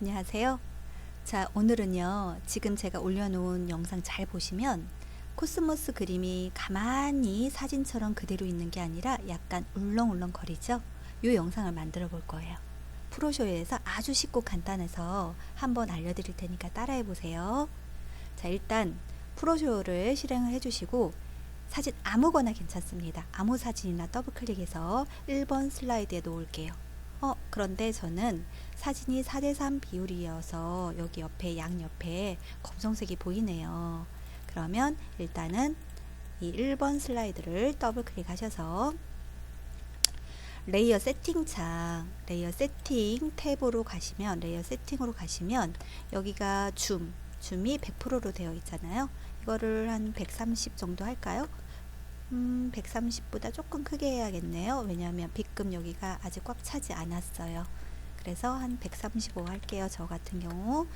안녕하세요. 자, 오늘은요, 지금 제가 올려놓은 영상 잘 보시면 코스모스 그림이 가만히 사진처럼 그대로 있는 게 아니라 약간 울렁울렁 거리죠? 이 영상을 만들어 볼 거예요. 프로쇼에서 아주 쉽고 간단해서 한번 알려드릴 테니까 따라해 보세요. 자, 일단 프로쇼를 실행을 해주시고 사진 아무거나 괜찮습니다. 아무 사진이나 더블 클릭해서 1번 슬라이드에 놓을게요. 어, 그런데 저는 사진이 4대3 비율이어서 여기 옆에 양옆에 검정색이 보이네요. 그러면 일단은 이 1번 슬라이드를 더블 클릭하셔서 레이어 세팅 창, 레이어 세팅 탭으로 가시면 레이어 세팅으로 가시면 여기가 줌, 줌이 100%로 되어 있잖아요. 이거를 한 130 정도 할까요? 음, 130보다 조금 크게 해야겠네요. 왜냐하면 B급 여기가 아직 꽉 차지 않았어요. 그래서 한 135 할게요. 저 같은 경우.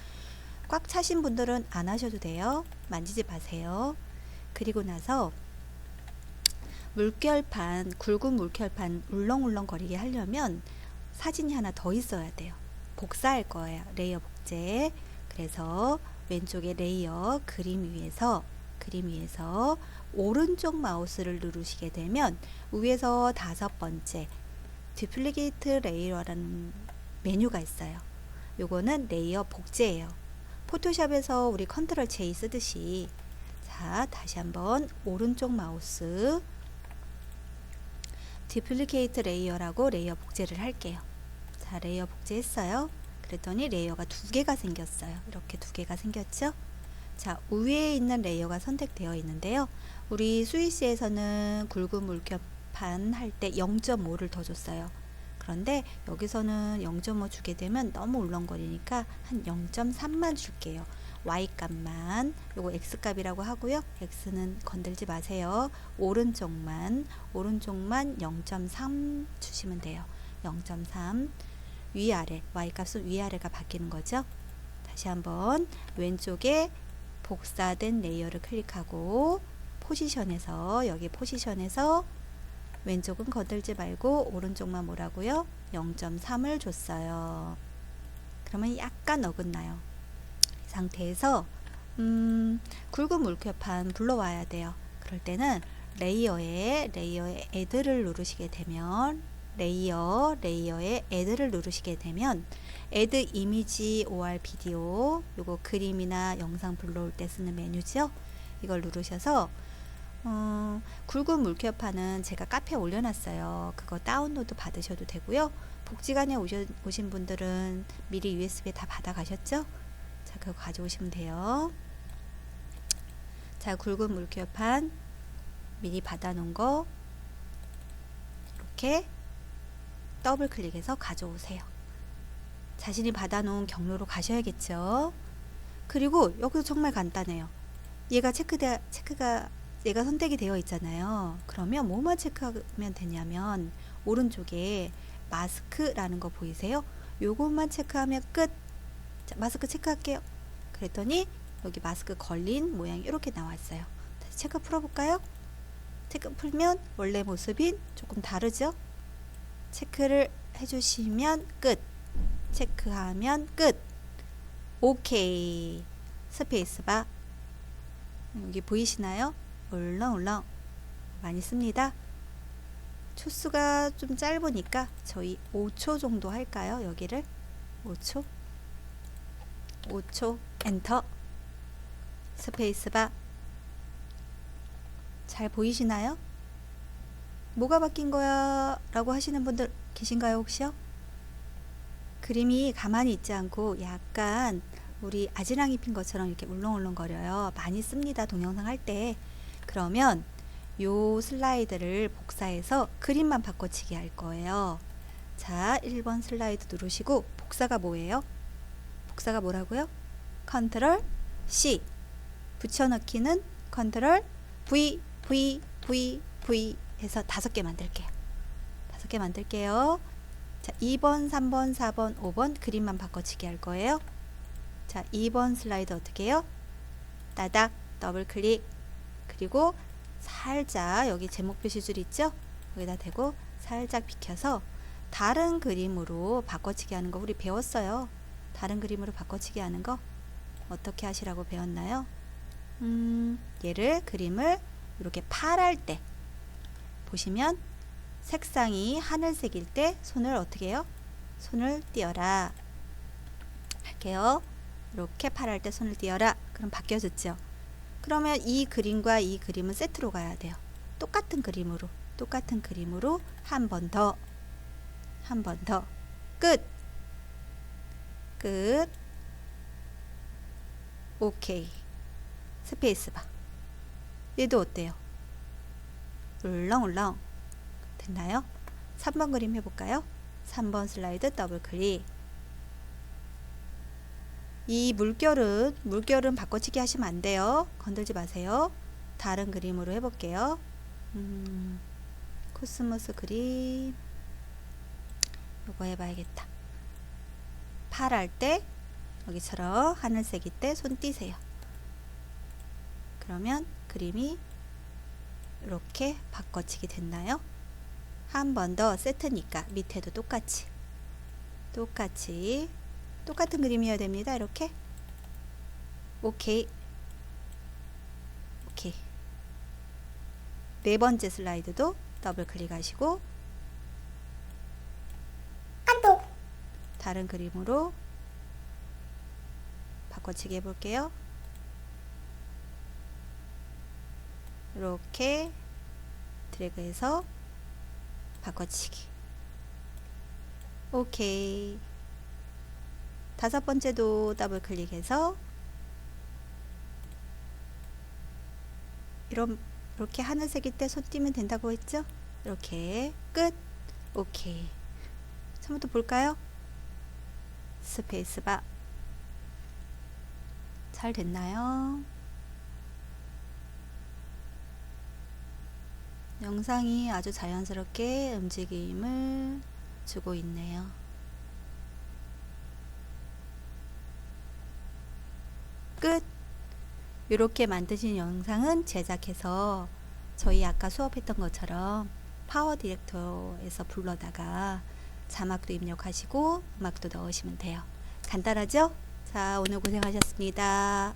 꽉 차신 분들은 안 하셔도 돼요. 만지지 마세요. 그리고 나서 물결판, 굵은 물결판 울렁울렁 거리게 하려면 사진이 하나 더 있어야 돼요. 복사할 거예요. 레이어 복제. 그래서 왼쪽에 레이어 그림 위에서 그림 위에서 오른쪽 마우스를 누르시게 되면 위에서 다섯 번째 디플리게이트 레이어라는 메뉴가 있어요. 요거는 레이어 복제예요. 포토샵에서 우리 컨트롤 J 쓰듯이 자, 다시 한번 오른쪽 마우스 디플리케이트 레이어라고 레이어 복제를 할게요. 자, 레이어 복제했어요. 그랬더니 레이어가 두 개가 생겼어요. 이렇게 두 개가 생겼죠? 자, 위에 있는 레이어가 선택되어 있는데요. 우리 스위스에서는 굵은 물결판 할 때 0.5를 더 줬어요. 그런데 여기서는 0.5 주게 되면 너무 울렁거리니까 한 0.3만 줄게요. y 값만 요거 x 값이라고 하고요. x는 건들지 마세요. 오른쪽만 오른쪽만 0.3 주시면 돼요. 0.3 위아래 y 값은 위아래가 바뀌는 거죠. 다시 한번 왼쪽에 복사된 레이어를 클릭하고 포지션에서 여기 포지션에서 왼쪽은 건들지 말고 오른쪽만 뭐라고요? 0.3을 줬어요. 그러면 약간 어긋나요. 이 상태에서 음, 굵은 물결판 불러와야 돼요. 그럴 때는 레이어에 레이어에 애드를 누르시게 되면 레이어 레이어에 애드를 누르시게 되면 애드 이미지 OR 비디오 요거 그림이나 영상 불러올 때 쓰는 메뉴죠. 이걸 누르셔서 어, 굵은 물결판은 제가 카페에 올려놨어요. 그거 다운로드 받으셔도 되고요. 복지관에 오셔, 오신 분들은 미리 USB에 다 받아가셨죠? 자, 그거 가져오시면 돼요. 자, 굵은 물결판 미리 받아놓은 거 이렇게 더블 클릭해서 가져오세요. 자신이 받아놓은 경로로 가셔야겠죠. 그리고 여기도 정말 간단해요. 얘가 체크돼, 체크가 얘가 선택이 되어 있잖아요. 그러면 뭐만 체크하면 되냐면 오른쪽에 마스크라는 거 보이세요? 요것만 체크하면 끝. 자, 마스크 체크할게요. 그랬더니 여기 마스크 걸린 모양이 이렇게 나왔어요. 다시 체크 풀어볼까요? 체크 풀면 원래 모습인 조금 다르죠? 체크를 해주시면 끝. 체크하면 끝. 오케이. 스페이스바. 여기 보이시나요? 울렁울렁 많이 씁니다. 초수가 좀 짧으니까 저희 5초 정도 할까요? 여기를 5초 5초 엔터 스페이스바 잘 보이시나요? 뭐가 바뀐 거야? 라고 하시는 분들 계신가요 혹시요? 그림이 가만히 있지 않고 약간 우리 아지랑이 핀 것처럼 이렇게 울렁울렁거려요. 많이 씁니다. 동영상 할 때. 그러면 요 슬라이드를 복사해서 그림만 바꿔치기 할 거예요. 자, 1번 슬라이드 누르시고 복사가 뭐예요? 복사가 뭐라고요? 컨트롤 C 붙여넣기는 컨트롤 V V V V 해서 다섯 개 만들게요. 다섯 개 만들게요. 자, 2번, 3번, 4번, 5번 그림만 바꿔치기 할 거예요. 자, 2번 슬라이드 어떻게 해요? 따닥 더블 클릭 그리고 살짝 여기 제목 표 시줄 있죠? 여기다 대고 살짝 비켜서 다른 그림으로 바꿔치기 하는 거 우리 배웠어요. 다른 그림으로 바꿔치기 하는 거 어떻게 하시라고 배웠나요? 음, 얘를 그림을 이렇게 파랄 때 보시면 색상이 하늘색일 때 손을 어떻게 해요? 손을 띄어라 할게요. 이렇게 파랄 때 손을 띄어라. 그럼 바뀌어졌죠. 그러면 이 그림과 이 그림은 세트로 가야 돼요. 똑같은 그림으로 똑같은 그림으로 한 번 더 한 번 더 끝. 끝. 오케이. 스페이스바. 얘도 어때요? 울렁울렁. 됐나요? 3번 그림 해볼까요? 3번 슬라이드 더블 클릭. 이 물결은 물결은 바꿔치기 하시면 안 돼요. 건들지 마세요. 다른 그림으로 해볼게요. 음, 코스모스 그림 요거 해봐야겠다. 팔 할 때 여기처럼 하늘색일 때 손 띄세요. 그러면 그림이 이렇게 바꿔치기 됐나요? 한 번 더 세트니까 밑에도 똑같이 똑같이 똑같은 그림이어야 됩니다. 이렇게. 오케이. 오케이. 네 번째 슬라이드도 더블 클릭하시고 다른 그림으로 바꿔치기 해볼게요. 이렇게 드래그해서 바꿔치기. 오케이 다섯 번째도 더블 클릭해서 이런 이렇게 하늘색일 때 손 띄면 된다고 했죠? 이렇게 끝. 오케이. 처음부터 볼까요? 스페이스바. 잘 됐나요? 영상이 아주 자연스럽게 움직임을 주고 있네요. 끝. 이렇게 만드신 영상은 제작해서 저희 아까 수업했던 것처럼 파워 디렉터에서 불러다가 자막도 입력하시고 음악도 넣으시면 돼요. 간단하죠? 자, 오늘 고생하셨습니다.